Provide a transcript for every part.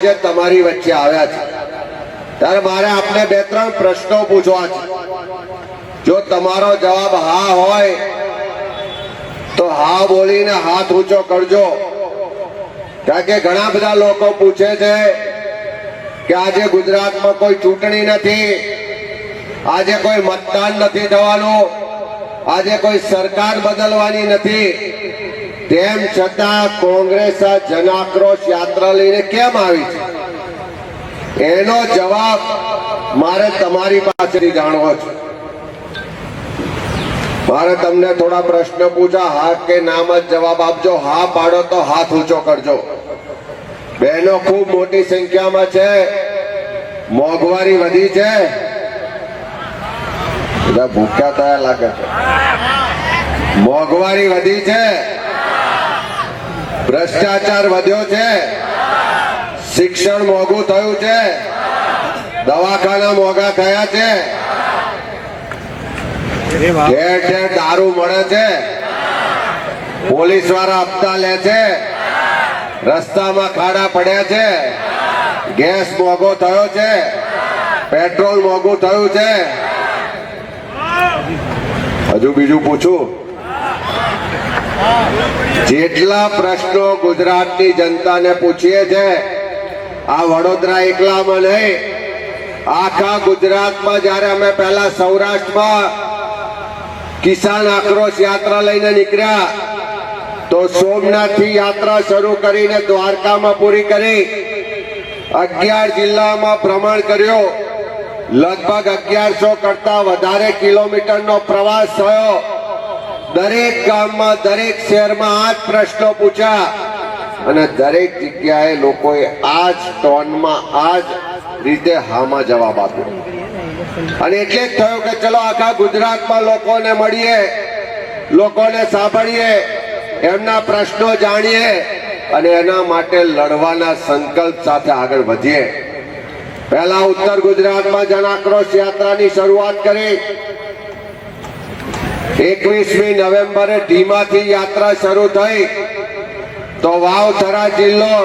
જે તમારી વચ્ચે આવ્યા છે. ત્યારે મારે આપને બે ત્રણ પ્રશ્નો પૂછવા છે. જો તમારો જવાબ હા હોય, તો હા બોલીને હાથ ઊંચો કરજો. કારણ કે ઘણા બધા લોકો પૂછે છે કે આજે ગુજરાતમાં કોઈ ચૂંટણી નથી, આજે કોઈ મતદાન નથી થવાનું, આજે કોઈ સરકાર બદલવાની નથી. તેમ છતાં કોંગ્રેસ આ જન યાત્રા લઈને કેમ આવી છે? એનો જવાબ મારે તમારી પાસેથી જાણવો છે. મારે તમને થોડા પ્રશ્ન પૂછા હા કે નામ જ જવાબ આપજો. હા પાડો તો હાથ ઊંચો કરજો. બહેનો ખૂબ મોટી સંખ્યામાં છે. મોંઘવારી વધી છે. બધા ભૂખ્યા થયા લાગે છે. મોંઘવારી વધી છે. ભ્રષ્ટાચાર વધ્યો છે. શિક્ષણ મોંઘું થયું છે. દવાખાના મોંઘા થયા છે. ઠેર ઠેર દારૂ મળે છે. પોલીસવાળા હપ્તા લે છે. રસ્તામાં ખાડા પડ્યા છે. ગેસ મોંઘો થયો છે. પેટ્રોલ મોંઘું થયું છે. હજુ બીજું પૂછું. જેટલા પ્રશ્નો ગુજરાતની જનતાને પૂછીએ છે, આ વડોદરા એકલામાં નહીં. આખા ગુજરાતમાં જ્યારે અમે પહેલા સૌરાષ્ટ્રમાં કિસાન આક્રોશ યાત્રા લઈને નીકળ્યા, તો સોમનાથથી યાત્રા શરૂ કરીને દ્વારકામાં પૂરી કરી, અગિયાર જિલ્લામાં ભ્રમણ કર્યો. લગભગ અગિયારસો કરતા વધારે કિલોમીટરનો પ્રવાસ થયો. દરેક ગામમાં, દરેક શહેરમાં આ જ પ્રશ્નો પૂછ્યા. અને દરેક જગ્યાએ લોકોએ આ જ ટોનમાં આ જ રીતે હામાં જવાબ આપ્યો. અને એટલે જ થયું કે ચલો આખા ગુજરાતમાં લોકોને મળીએ, લોકોને સાંભળીએ, એમના પ્રશ્નો જાણીએ અને એના માટે લડવાના સંકલ્પ સાથે આગળ વધીએ. પહેલા ઉત્તર ગુજરાતમાં જન આક્રોશ યાત્રાની શરૂઆત કરી. એકવીસમી નવેમ્બરે ધીમાથી યાત્રા શરૂ થઈ. તો વાવથરા જિલ્લો,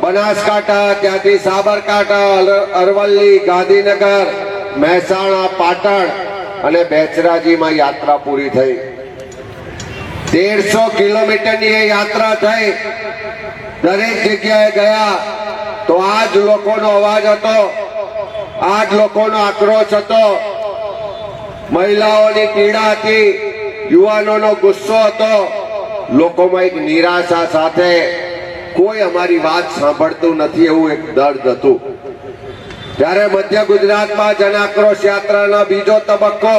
બનાસકાંઠા, ત્યાંથી સાબરકાંઠા અરવલ્લી, ગાંધીનગર, મહેસાણા, પાટણ અને બેચરાજીમાં યાત્રા પૂરી થઈ. તેરસો કિલોમીટરની એ યાત્રા થઈ. દરેક જગ્યાએ ગયા તો આ જ લોકોનો અવાજ હતો આ જ લોકોનો આક્રોશ હતો. મહિલાઓની પીડા યુવાનોનો ગુસ્સો હતો. લોકોમાં એક નિરાશા સાથે કોઈ અમારી વાત સાંભળતું નથી એવું એક દર્દ હતું. ત્યારે મધ્ય ગુજરાતમાં જન આક્રોશ યાત્રાનો બીજો તબક્કો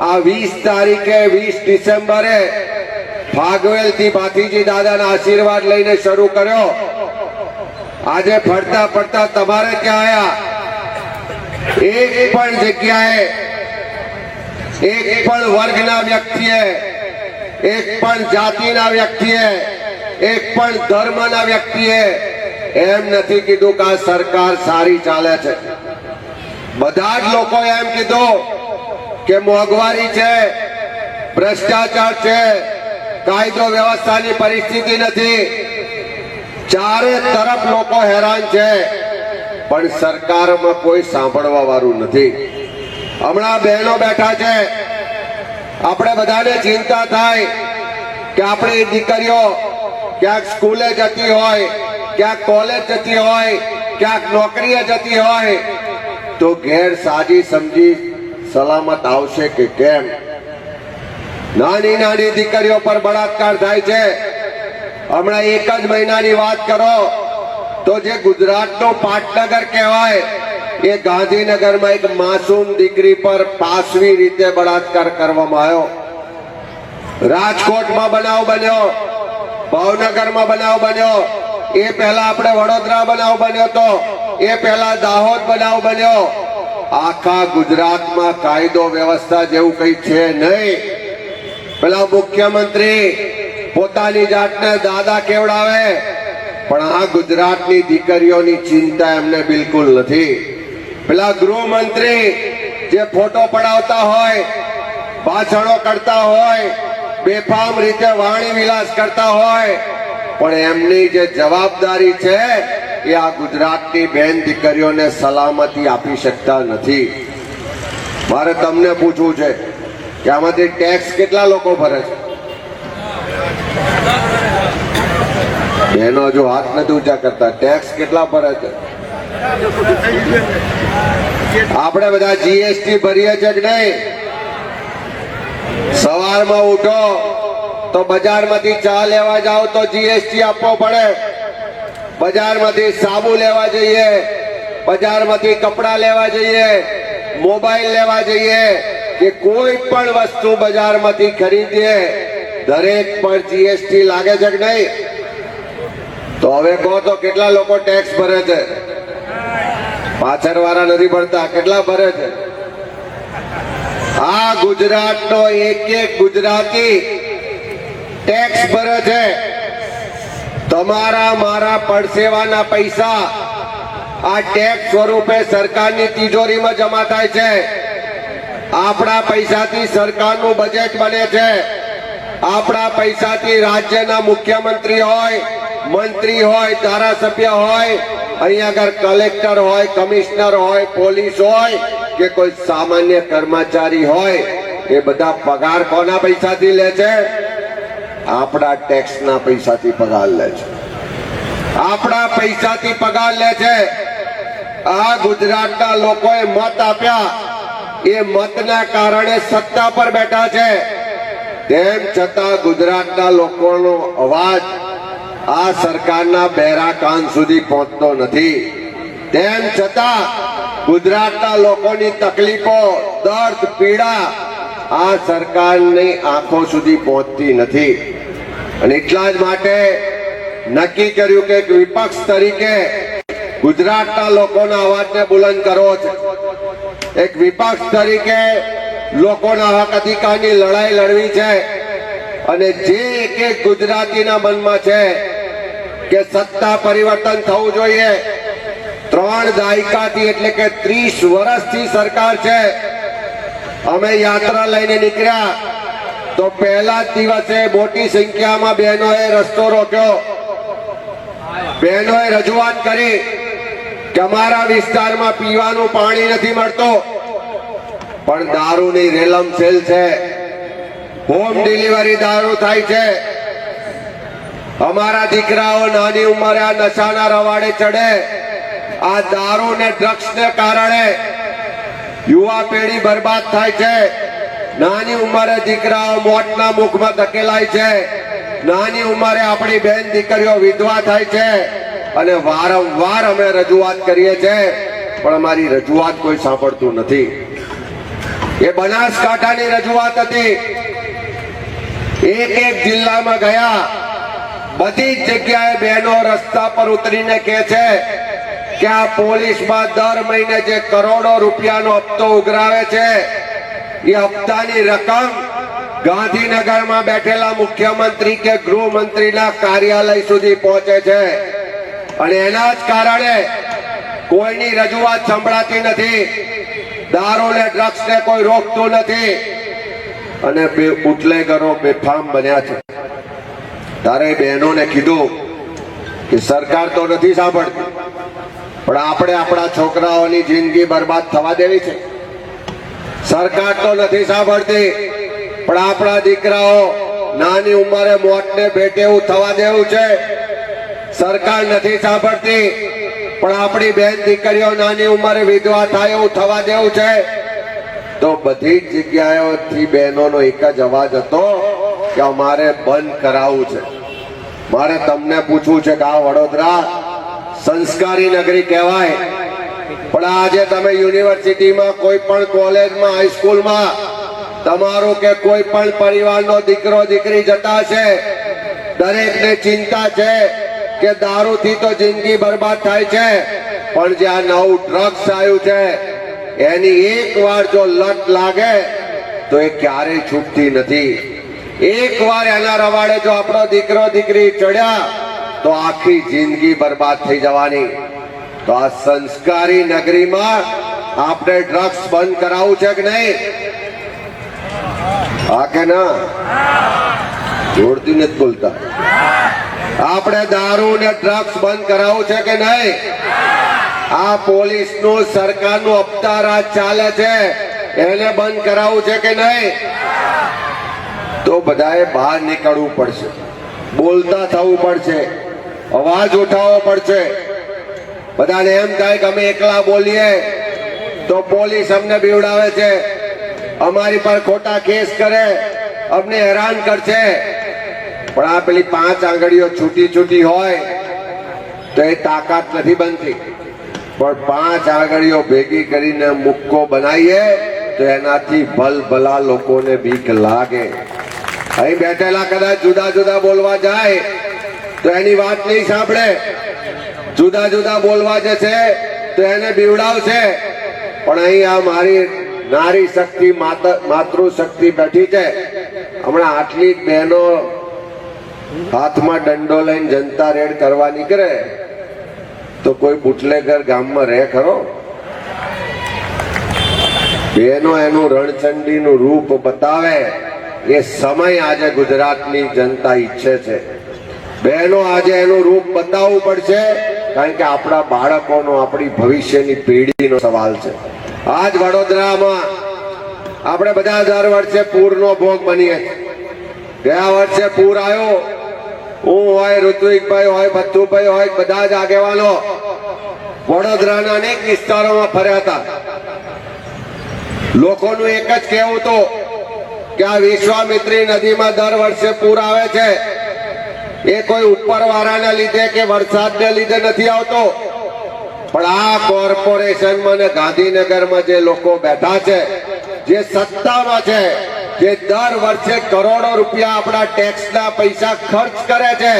આ વીસ તારીખે વીસ ડિસેમ્બરે ફાગવેલથી ભાતીજી દાદાના આશીર્વાદ લઈને શરૂ કર્યો. આજે ફરતા ફરતા તમારે ત્યાં આવ્યા એક પણ જગ્યાએ એક પણ વર્ગના વ્યક્તિએ, એક પણ જાતિના વ્યક્તિએ, એક પણ ધર્મના વ્યક્તિએ એમ નથી કીધું કે આ સરકાર સારી ચાલે છે. બધા જ લોકો એમ કીધું કે મોંઘવારી છે, ભ્રષ્ટાચાર છે, કાયદો વ્યવસ્થાની પરિસ્થિતિ નથી. ચારે તરફ લોકો હેરાન છે, પણ સરકારમાં કોઈ સાંભળવા વાળું નથી. હમણાં બહેનો બેઠા છે. આપણે બધાને ચિંતા થાય કે આપણી દીકરીઓ ક્યાંક સ્કૂલે જતી હોય, ક્યાંક કોલેજ જતી હોય, ક્યાંક નોકરીએ જતી હોય, તો ઘેર સાજી સમજી સલામત આવશે કે કેમ? નાની નાની દીકરીઓ પર બળાત્કાર થાય છે. હમણાં એક જ મહિનાની વાત કરો, તો જે ગુજરાતનો પાટનગર કહેવાય એ ગાંધીનગરમાં એક માસૂમ દીકરી પર પાસવી રીતે બળાત્કાર કરવામાં આવ્યો. રાજકોટમાં બનાવ બન્યો, ભાવનગરમાં બનાવ બન્યો, એ પહેલા આપણે વડોદરા બનાવ બન્યો તો, એ પહેલા દાહોદ બનાવ બન્યો. આખા ગુજરાતમાં કાયદો વ્યવસ્થા જેવું કઈ છે નહીં. પેલા મુખ્યમંત્રી પોતાની જાતને દાદા કેવડાવે? પણ આ ગુજરાતની દીકરીઓની ચિંતા એમને બિલકુલ નથી. પેલા ગૃહમંત્રી જે ફોટો પડાવતા હોય ભાષણો કરતા હોય, બેફામ રીતે વાણી વિલાસ કરતા હોય, પણ એમની જે જવાબદારી છે એ આ ગુજરાતની બેન દીકરીઓને સલામતી આપી શકતા નથી. મારે તમને પૂછવું છે કે આમાંથી ટેક્સ કેટલા લોકો ભરે છે? બહેનો હજુ હાથ નથી ઊંચા કરતા. ટેક્સ કેટલા ભરે છે? આપણે બધા જીએસટી ભરીએ છે કે નહીં? સવારમાં ઉઠો, તો બજારમાંથી ચા લેવા જાઓ તો જીએસટી આપવો પડે. બજારમાંથી સાબુ લેવા જઈએ, બજારમાંથી કપડાં લેવા જઈએ, મોબાઈલ લેવા જઈએ, કે કોઈ પણ વસ્તુ બજારમાંથી ખરીદીએ, દરેક પર જીએસટી લાગે છે કે નહીં? તો હવે કહો તો કેટલા લોકો ટેક્સ ભરે છે? પાછળ વાળા નથી ભરતા કેટલા ભરે છે? આ ગુજરાતનો એક એક ગુજરાતી ટેક્સ ભરે છે. તમારા, મારા પડસેવાના પૈસા આ ટેક્સ સ્વરૂપે સરકારની તિજોરીમાં જમા થાય છે. આપણા પૈસાથી સરકારનું બજેટ બને છે. આપણા પૈસાથી રાજ્યના મુખ્યમંત્રી હોય, મંત્રી હોય, ધારાસભ્ય હોય અહીંયા આગળ કલેક્ટર હોય, કમિશનર હોય, પોલીસ હોય, કે કોઈ સામાન્ય કર્મચારી હોય, એ બધા પગાર કોના પૈસાથી લે છે? આપણા ટેક્સના પૈસાથી પગાર લે છે. આપણા પૈસાથી પગાર લે છે. આ ગુજરાતના લોકોએ મત આપ્યા. એ મતના કારણે સત્તા પર બેઠા છે. તેમ છતાં ગુજરાતના લોકોનો અવાજ આ સરકારના બેરા કાન સુધી પહોંચતો નથી. તેમ છતાં ગુજરાતના લોકોની તકલીફો, દર્દ, પીડા આ સરકારની આંખો સુધી પહોંચતી નથી. અને એટલા જ માટે નક્કી કર્યું કે એક વિપક્ષ તરીકે ગુજરાતના લોકોના અવાજને બુલંદ કરવો છે એક વિપક્ષ તરીકે લોકોના હક અધિકારની લડાઈ લડવી છે. અને જે એક એક ગુજરાતીના મનમાં છે કે સત્તા પરિવર્તન થવું જોઈએ. ત્રણ દાયકાથી એટલે કે ત્રીસ વર્ષથી સરકાર છે. અમે યાત્રા લઈને નીકળ્યા. તો પહેલા જ દિવસે મોટી સંખ્યામાં બહેનોએ રસ્તો રોક્યો. બહેનોએ રજૂઆત કરી કે અમારા વિસ્તારમાં પીવાનું પાણી નથી મળતું. પણ દારૂની રેલમ સેલ છે. હોમ ડિલિવરી દારૂ થાય છે. અમારા દીકરાઓ નાની ઉંમરે આ નશાના રવાડે ચડે. આ દારૂ ને ડ્રગ્સ ને કારણે યુવા પેઢી બરબાદ થાય છે. નાની ઉંમરે દીકરાઓ મોતના મુખમાં ધકેલાય છે. નાની ઉંમરે આપણી બેન દીકરીઓ વિધવા થાય છે. અને વારંવાર અમે રજૂઆત કરીએ છીએ પણ અમારી રજૂઆત કોઈ સાંભળતું નથી. એ બનાસકાંઠાની રજૂઆત હતી. એક એક જિલ્લામાં ગયા. બધી જ જગ્યાએ બહેનો રસ્તા પર ઉતરીને કહે છે કે આ પોલીસમાં દર મહિને જે કરોડો રૂપિયાનો હપ્તો ઉઘરાવે છે, એ હપ્તાની રકમ ગાંધીનગરમાં બેઠેલા મુખ્યમંત્રી કે ગૃહમંત્રીના કાર્યાલય સુધી પહોંચે છે. અને એના જ કારણે કોઈની રજૂઆત સંભળાતી નથી દારૂ ને ડ્રગ્સ ને કોઈ રોકતું નથી. અને બે ઉટલેગરો બેફામ બન્યા છે. તારે બહેનોને કીધું કે સરકાર તો નથી સાંભળતી, પણ આપણે આપણા છોકરાઓની જિંદગી બરબાદ થવા દેવી છે. સરકાર તો નથી સાંભળતી, પણ આપણા દીકરાઓ નાની ઉંમરે મોતને ભેટે એવું થવા દેવું છે. સરકાર નથી સાંભળતી, પણ આપણી બેન દીકરીઓ નાની ઉંમરે વિધવા થાય એવું થવા દેવું છે. તો બધી જ જગ્યાએથી બહેનોનો એક જ અવાજ હતો કે અમારે બંધ કરાવવું છે. મારે તમને પૂછવું છે કે આ વડોદરા સંસ્કારી નગરી કહેવાય. પણ આજે તમે યુનિવર્સિટીમાં કોઈ પણ કોલેજમાં હાઈસ્કૂલમાં તમારું કે કોઈ પણ પરિવારનો દીકરો, દીકરી જતા છે દરેકને ચિંતા છે કે દારૂથી તો જિંદગી બરબાદ થાય છે. પણ જે આ નવું ડ્રગ્સ આવ્યું છે, એની એક વાર જો લત લાગે, તો એ ક્યારેય છૂટતી નથી. એક વાર એના રવાડે જો આપણો દીકરો દીકરી ચડ્યા, તો આખી જિંદગી બરબાદ થઈ જવાની. તો આ સંસ્કારી નગરીમાં આપણે ડ્રગ્સ બંધ કરાવવું છે કે નહીં? હા કે ના? જોડતી નથી બોલતા. આપણે દારૂ ને ડ્રગ્સ બંધ કરાવવું છે કે નહીં? આ પોલીસનું સરકારનું અપતારા ચાલે છે. એને બંધ કરાવવું છે કે નહીં? તો બધાએ બહાર નીકળવું પડશે. બોલતા થવું પડશે. અવાજ ઉઠાવવો પડશે. બધાને એમ થાય કે અમે એકલા બોલીએ, તો પોલીસ અમને બીવડાવે છે. અમારી પર ખોટા કેસ કરે, અમને હેરાન કરશે. પણ આ પેલી પાંચ આંગળીઓ છૂટી છૂટી હોય, તો એ તાકાત નથી બનતી. પણ પાંચ આંગળીઓ ભેગી કરીને મુક્કો બનાવીએ, તો એનાથી ભલભલા લોકોને બીક લાગે. અહીં બેઠેલા કદાચ જુદા જુદા બોલવા જાય, તો એની વાત નહીં સાંભળે. જુદા જુદા બોલવા જશે, તો એને બીવડાવશે. પણ અહીં આ મારી નારી શક્તિ માતૃશક્તિ માતૃ શક્તિ બેઠી છે. હમણાં આટલી જ બહેનો હાથમાં દંડો લઈને જનતા રેડ કરવા નીકળે, તો કોઈ બુટલેગર ગામમાં રહે ખરો? બહેનો એનું રણચંડીનું રૂપ બતાવે. એ સમય આજે ગુજરાતની જનતા ઈચ્છે છે. બહેનો, આજે એનું રૂપ બતાવવું પડશે, કારણ કે આપણા બાળકોનો, આપણી ભવિષ્યની પેઢીનો સવાલ છે. આજ વડોદરામાં આપણે બધા દર વર્ષે પૂરનો ભોગ બનીએ ગયા વર્ષે પૂર આવ્યો. હું હોય, ઋત્વિકભાઈ હોય, ભથ્થુભાઈ હોય, બધા જ આગેવાનો વડોદરાના અનેક વિસ્તારોમાં ફર્યા હતા. લોકોનું એક જ કહેવું હતું કે આ વિશ્વામિત્રી નદીમાં દર વર્ષે પૂર આવે છે. એ કોઈ ઉપરવાળાના લીધે કે વરસાદને લીધે નથી આવતો. પણ આ કોર્પોરેશનમાં અને ગાંધીનગરમાં જે લોકો બેઠા છે, જે સત્તામાં છે, જે દર વર્ષે કરોડો રૂપિયા આપણા ટેક્સના પૈસા ખર્ચ કરે છે,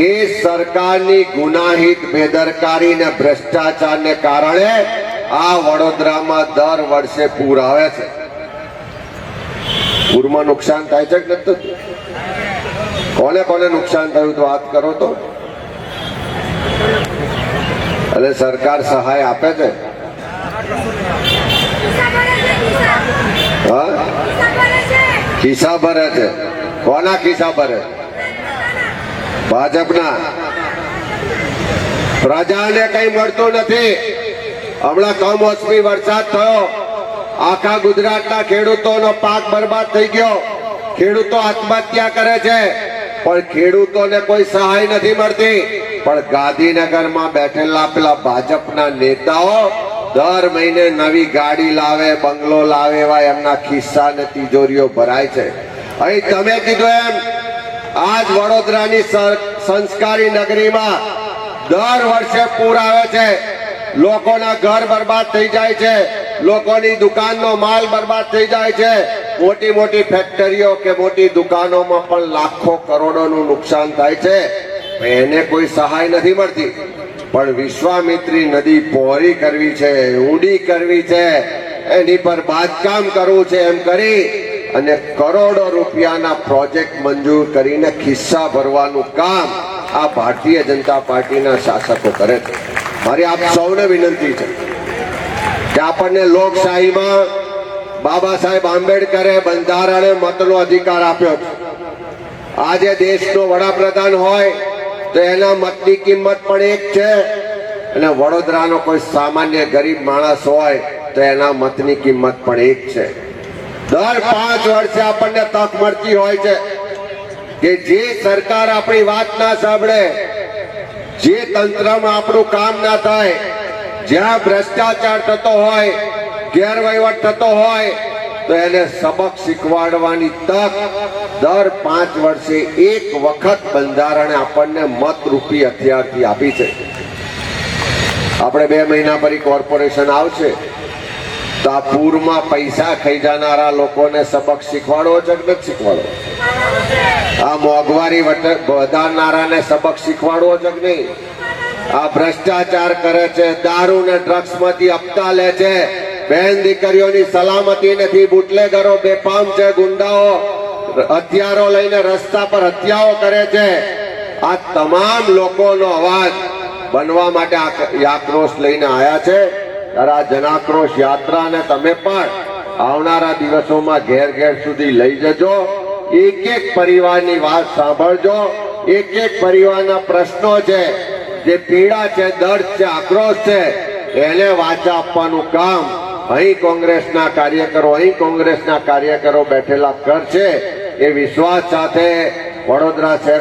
એ સરકારની ગુનાહિત, બેદરકારી ને ભ્રષ્ટાચારને કારણે આ વડોદરામાં દર વર્ષે પૂર આવે છે. પૂરમાં નુકસાન થાય છે કે નથી? કોને કોને નુકસાન થયું તો વાત કરો તો. અને સરકાર સહાય આપે છે. ખિસ્સા ભરે છે. કોના ખિસ્સા ભરે? ભાજપના. પ્રજાને કઈ મળતું નથી. હમણાં કમોસમી વરસાદ થયો. આખા ગુજરાતના ખેડૂતોનો પાક બરબાદ થઈ ગયો. ખેડૂતો આત્મહત્યા કરે છે. પણ ખેડૂતોને કોઈ સહાય નથી મળતી. પણ ગાંધીનગરમાં બેઠેલા પેલા ભાજપના નેતાઓ દર મહિને નવી ગાડી લાવે, બંગલો લાવે એવા એમના ખિસ્સા ને તિજોરીઓ ભરાય છે. અહીં તમે કીધું એમ, આજ વડોદરાની સંસ્કારી નગરીમાં દર વર્ષે પૂર આવે છે. લોકોના ઘર બરબાદ થઈ જાય છે. લોકોની દુકાનનો માલ બરબાદ થઈ જાય છે. મોટી મોટી ફેક્ટરીઓ કે મોટી દુકાનોમાં પણ લાખો કરોડોનું નુકસાન થાય છે. એને કોઈ સહાય નથી મળતી. પણ વિશ્વામિત્રી નદી પહોળી કરવી છે, ઊંડી કરવી છે. એની પર બાંધકામ કરવું છે એમ કરી અને કરોડો રૂપિયાના પ્રોજેક્ટ મંજૂર કરીને ખિસ્સા ભરવાનું કામ આ ભારતીય જનતા પાર્ટીના શાસકો કરે છે. મારી આપ સૌને વિનંતી છે. કે આપણને લોકશાહીમાં બાબા સાહેબ આંબેડકરે બંધારણે મતનો અધિકાર આપ્યો આજે દેશનો વડાપ્રધાન હોય તો એના મતની કિંમત પણ એક છે. અને વડોદરાનો કોઈ સામાન્ય ગરીબ માણસ હોય તો એના મતની કિંમત પણ એક છે. દર પાંચ વર્ષે આપણને તક મળતી હોય છે કે જે સરકાર આપણી વાત ના સાંભળે, જે તંત્રમાં આપણું કામ ના થાય જ્યાં ભ્રષ્ટાચાર થતો હોય, ગેરવહીવટ થતો હોય, તો એને સબક શીખવાડવાની તક દર પાંચ વર્ષે એક વખત બંધારણે આપણને મતરૂપી હથિયારથી આપી છે. આપણે બે મહિના પછી કોર્પોરેશન આવશે, તો આ પૂરમાં પૈસા ખાઈ જનારા લોકોને સબક શીખવાડવો છે કે નથી શીખવાડવો? આ મોંઘવારી વધારનારાને સબક શીખવાડવો છે કે નહીં? આ ભ્રષ્ટાચાર કરે છે દારૂ ને ડ્રગ્સમાંથી હપ્તા લે છે. બેન દીકરીઓની સલામતી નથી, બુટલેગરો બેફામ છે, ગુંડાઓ હથિયારો લઈને રસ્તા પર હત્યાઓ કરે છે. આ તમામ લોકોનો અવાજ બનવા માટે આક્રોશ લઈને આવ્યા છે. ત્યારે આ જનાક્રોશ યાત્રાને તમે પણ આવનારા દિવસોમાં ઘેર ઘેર સુધી લઈ જજો. એક એક પરિવારની વાત સાંભળજો. એક એક પરિવારના પ્રશ્નો છે. જે પીડા છે, દર્દ છે, આક્રોશ છે, એને વાચા આપવાનું કામ અહીં કોંગ્રેસના કાર્યકરો, અહીં કોંગ્રેસના કાર્યકરો બેઠેલા કરશે એ વિશ્વાસ સાથે વડોદરા શહેર